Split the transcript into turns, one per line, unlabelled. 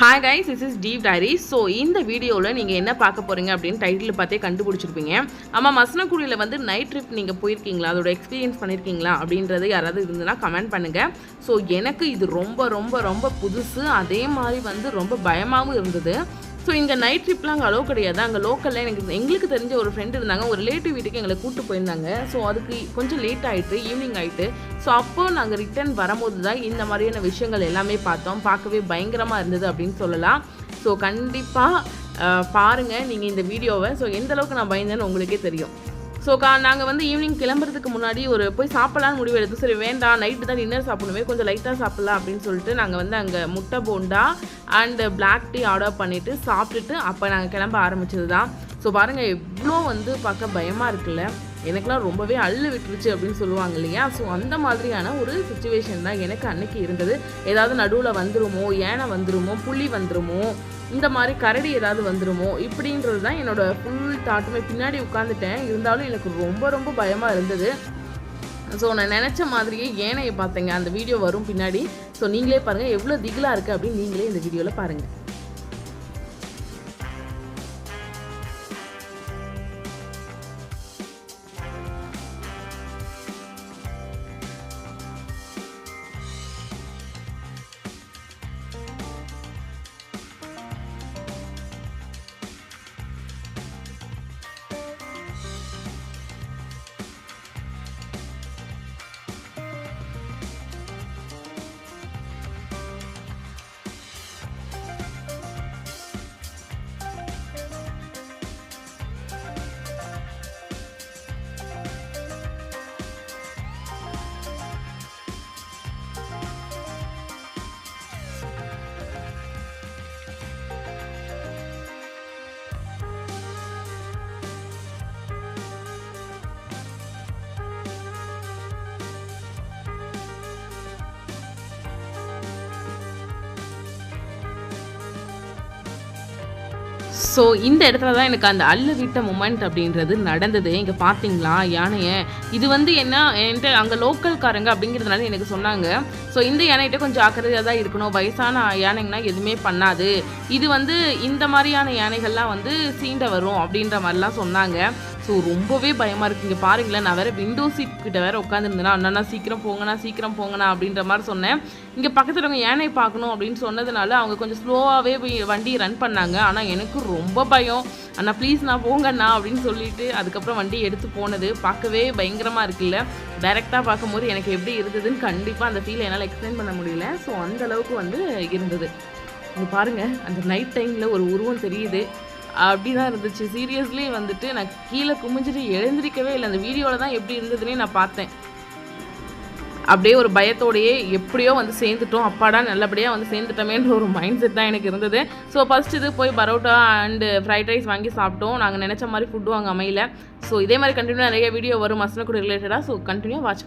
Hi guys is is deep diary so இந்த வீடியோவில் நீங்கள் என்ன பார்க்க போகிறீங்க அப்படின்னு டைட்டில் பார்த்தே கண்டுபிடிச்சிருப்பீங்க. ஆமாம் மசனக்குடியில் வந்து நைட் ட்ரிப் நீங்கள் போயிருக்கீங்களா? அதோட எக்ஸ்பீரியன்ஸ் பண்ணியிருக்கீங்களா அப்படின்றது யாராவது இருந்ததுன்னா கமெண்ட் பண்ணுங்கள் ஸோ எனக்கு இது ரொம்ப ரொம்ப ரொம்ப புதுசு. அதே மாதிரி வந்து ரொம்ப பயமாகவும் இருந்தது. ஸோ இங்கே நைட் ட்ரிப்லாம் அங்கே அலோவ் கிடையாது. அங்கே லோக்கலில் எனக்கு எங்களுக்கு தெரிஞ்ச ஒரு ஃப்ரெண்டு இருந்தாங்க. ஒரு ரிலேட்டிவ் வீட்டுக்கு எங்களை கூப்பிட்டு போயிருந்தாங்க. ஸோ அதுக்கு கொஞ்சம் லேட் ஆகிட்டு ஈவினிங் ஆகிட்டு ஸோ அப்போ நாங்கள் ரிட்டர்ன் வரும்போது தான் இந்த மாதிரியான விஷயங்கள் எல்லாமே பார்த்தோம். பார்க்கவே பயங்கரமாக இருந்தது அப்படின்னு சொல்லலாம். ஸோ கண்டிப்பாக பாருங்கள் நீங்கள் இந்த வீடியோவை ஸோ எந்த அளவுக்கு நான் பயந்தேன்னு உங்களுக்கே தெரியும். ஸோ கா நாங்கள் வந்து ஈவினிங் கிளம்புறதுக்கு முன்னாடி ஒரு போய் சாப்பிட்லான்னு முடிவு எடுத்து சரி வேண்டாம் நைட்டு தான் டின்னர் சாப்பிடுமே கொஞ்சம் லைட்டாக சாப்பிட்லாம் அப்படின்னு சொல்லிட்டு நாங்கள் வந்து அங்கே முட்டை bonda and black tea order பண்ணிவிட்டு சாப்பிட்டுட்டு அப்போ நாங்கள் கிளம்ப ஆரம்பிச்சது தான் ஸோ பாருங்கள் எவ்வளோ வந்து பார்க்க பயமாக இருக்குல்ல. எனக்குலாம் ரொம்பவே அள்ளு விட்டுருச்சு அப்படின்னு சொல்லுவாங்க இல்லையா? ஸோ அந்த மாதிரியான ஒரு சுச்சுவேஷன் தான் எனக்கு அன்னைக்கு இருந்தது. ஏதாவது நடுவில் வந்துருமோ யானை வந்துருமோ புள்ளி வந்துருமோ இந்த மாதிரி கரடி ஏதாவது வந்துருமோ இப்படின்றது தான் என்னோட ஃபுல் தாட்டுமே பின்னாடி உட்காந்துட்டேன் இருந்தாலும் எனக்கு ரொம்ப ரொம்ப பயமாக இருந்தது. ஸோ நான் நினச்ச மாதிரியே ஏனையை பார்த்தேங்க. அந்த வீடியோ வரும் பின்னாடி. ஸோ நீங்களே பாருங்கள் எவ்வளோ திகிலாக இருக்குது அப்படின்னு நீங்களே இந்த வீடியோவில் பாருங்கள் ஸோ இந்த இடத்துல தான் எனக்கு அந்த அல்லு விட்ட மூமெண்ட் அப்படின்றது நடந்தது. இங்கே பார்த்தீங்களா யானையை. இது வந்து என்ன என்கிட்ட அங்கே லோக்கல்காரங்க அப்படிங்கிறதுனால எனக்கு சொன்னாங்க. ஸோ இந்த யானைகிட்ட கொஞ்சம் ஜாக்கிரதையாக தான் இருக்கணும். வயசான யானைங்கன்னா எதுவுமே பண்ணாது. இது வந்து இந்த மாதிரியான யானைகள்லாம் வந்து சீண்ட வரும் அப்படின்ற மாதிரிலாம் சொன்னாங்க. ஸோ ரொம்பவே பயமாக இருக்குது இங்கே பாருங்களேன் நான் வேறு விண்டோ சீட் கிட்ட வேறு உட்காந்துருந்தேன்னா அண்ணா சீக்கிரம் போங்கண்ணா சீக்கிரம் போங்கண்ணா அப்படின்ற மாதிரி சொன்னேன். இங்கே பக்கத்தில் அவங்க யானை பார்க்கணும் அப்படின்னு சொன்னதுனால அவங்க கொஞ்சம் ஸ்லோவாகவே வண்டி ரன் பண்ணாங்க. ஆனால் எனக்கு ரொம்ப பயம். அண்ணா ப்ளீஸ் நான் போங்கண்ணா அப்படின்னு சொல்லிட்டு அதுக்கப்புறம் வண்டி எடுத்து போனது. பார்க்கவே பயங்கரமாக இருக்குல்ல. டைரெக்டாக பார்க்கும்போது எனக்கு எப்படி இருந்ததுன்னு கண்டிப்பாக அந்த ஃபீலை என்னால் எக்ஸ்பிளைன் பண்ண முடியல. ஸோ அந்த அளவுக்கு வந்து இருந்தது. இங்கே பாருங்கள் அந்த நைட் டைமில் ஒரு உருவம் தெரியுது. அப்படி தான் இருந்துச்சு. சீரியஸ்லி வந்துட்டு நான் கீழே குமிஞ்சிட்டு எழுந்திருக்கவே இல்லை. அந்த வீடியோவில் தான் எப்படி இருந்ததுன்னே நான் பார்த்தேன். அப்படியே ஒரு பயத்தோடையே எப்படியோ வந்து சேர்ந்துட்டோம். அப்பாடா நல்லபடியாக வந்து சேர்ந்துட்டோமேன்ற ஒரு மைண்ட் செட் தான் எனக்கு இருந்தது. ஸோ ஃபஸ்ட் இது போய் பரோட்டா அண்டு ஃப்ரைட் ரைஸ் வாங்கி சாப்பிட்டோம். நாங்கள் நினச்ச மாதிரி ஃபுட்டு வாங்க அமையல. ஸோ இதே மாதிரி கண்டினியூ நிறைய வீடியோ வரும். மசனக்குடி ரிலேட்டடாக ஸோ கண்டினியூ வாட்ச்